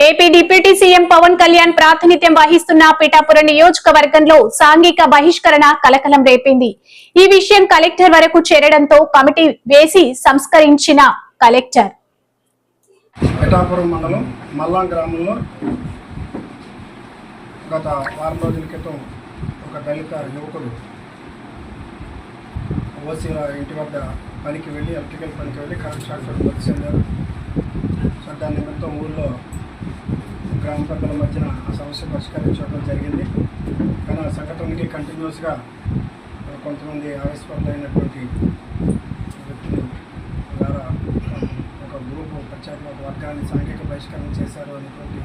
AP deputy CM Pawan Kalyan ప్రాతినిధ్యం వహిస్తున్న పిఠాపురం నియోజకవర్గంలో సాంఘిక బహిష్కరణ కలకలం రేపింది. ఈ విషయం కలెక్టర్ వరకు చేరడంతో కమిటీ వేసి సంస్కరించిన కలెక్టర్. పిఠాపురం మండలం మల్లాం గ్రామంలో గత వారం రోజుల క్రితం ఒక దళిత యువకుడు ఓసీల ఇంటి వద్ద పనికి వెళ్ళి ఎలక్ట్రికల్ పనికి వెళ్ళి కరెంట్ షాక్ తోటి గ్రామ మధ్యన ఆ సమస్య పరిష్కరించడం జరిగింది. కానీ ఆ సంఘటనకి కంటిన్యూస్గా కొంతమంది ఆవేశపరులైనటువంటి వ్యక్తులు ద్వారా ఒక గ్రూపు ప్రత్యేక ఒక వర్గాన్ని సాంఘిక బహిష్కరణ చేశారు అనేటువంటి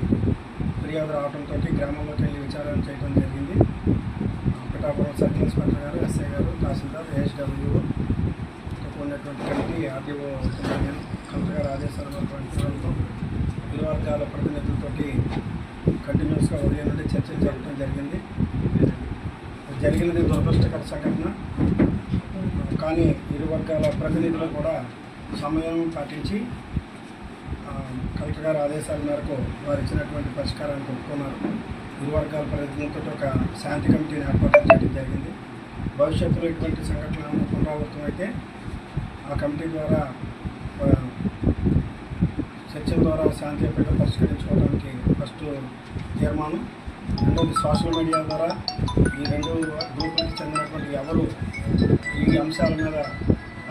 ఫిర్యాదు రావడంతో గ్రామంలోకి వెళ్ళి విచారణ చేయడం జరిగింది. Pithapuram sub inspector garu SI garu tahsildar AHW ఉన్నటువంటి కమిటీ ఆర్డీఓ కలెక్టర్ గారు ఆదేశాలు ఇరు వర్గాల ప్రతినిధులతోటి కంటిన్యూస్గా ఉదయం నుండి చర్చలు జరగడం జరిగింది జరిగినది దురదృష్టకర సంఘటన. కానీ ఇరు వర్గాల ప్రతినిధులు కూడా సమయం పాటించి కలెక్టర్ గారి ఆదేశాల మేరకు వారు ఇచ్చినటువంటి పరిష్కారానికి ఒప్పుకున్నారు ఇరు వర్గాల ప్రతినిధులతో ఒక శాంతి కమిటీని ఏర్పాటు చేయడం జరిగింది. భవిష్యత్తులో ఇటువంటి సంఘటనలు పునరావృతమైతే ఆ కమిటీ ద్వారా చర్చల ద్వారా శాంతి పరిష్కరించుకోవడానికి ఫస్ట్ తీర్మానం రెండోది సోషల్ మీడియా ద్వారా ఈ రెండు గ్రూపులకు చెందినటువంటి ఎవరు ఈ అంశాల మీద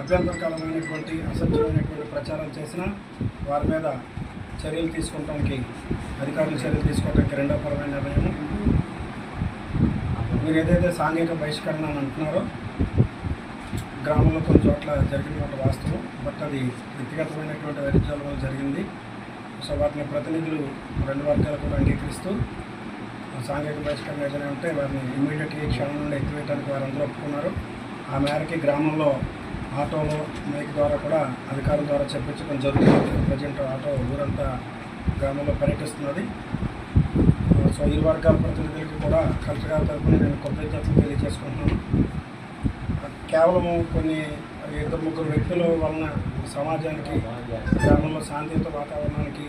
అభ్యంతరకరమైనటువంటి అసత్యమైనటువంటి ప్రచారం చేసినా వారి మీద చర్యలు తీసుకోవడానికి అధికారులు చర్యలు తీసుకోవడానికి రెండో పరమైన నిర్ణయం. మీరు ఏదైతే సాంఘిక బహిష్కరణ అని అంటున్నారో గ్రామంలో కొన్ని చోట్ల జరిగినటువంటి వాస్తవం బట్ అది వ్యక్తిగతమైనటువంటి వైరుధ్యాల వల్ల జరిగింది. సో వాటిని ప్రతినిధులు రెండు వర్గాలు కూడా అంగీకరిస్తూ సాంఘిక బహిష్కరణ ఏదైనా ఉంటే వారిని ఇమీడియట్గా ఈ క్షణం నుండి ఎత్తివేయడానికి వారందరూ ఒప్పుకున్నారు. ఆ మేరకి గ్రామంలో ఆటోలో మైక్ ద్వారా కూడా అధికారుల ద్వారా చెప్పించడం జరుగుతుంది. ప్రజెంట్ ఆటో ఊరంతా గ్రామంలో పర్యటిస్తున్నది. సో ఇరు వర్గాల ప్రతినిధులకి కూడా కలెక్టర్ గారి తరఫున నేను కృతజ్ఞతలు తెలియజేసుకుంటున్నాను. కేవలము కొన్ని ఇద్దరు ముగ్గురు వ్యక్తుల వలన సమాజానికి గ్రామంలో శాంతియుత వాతావరణానికి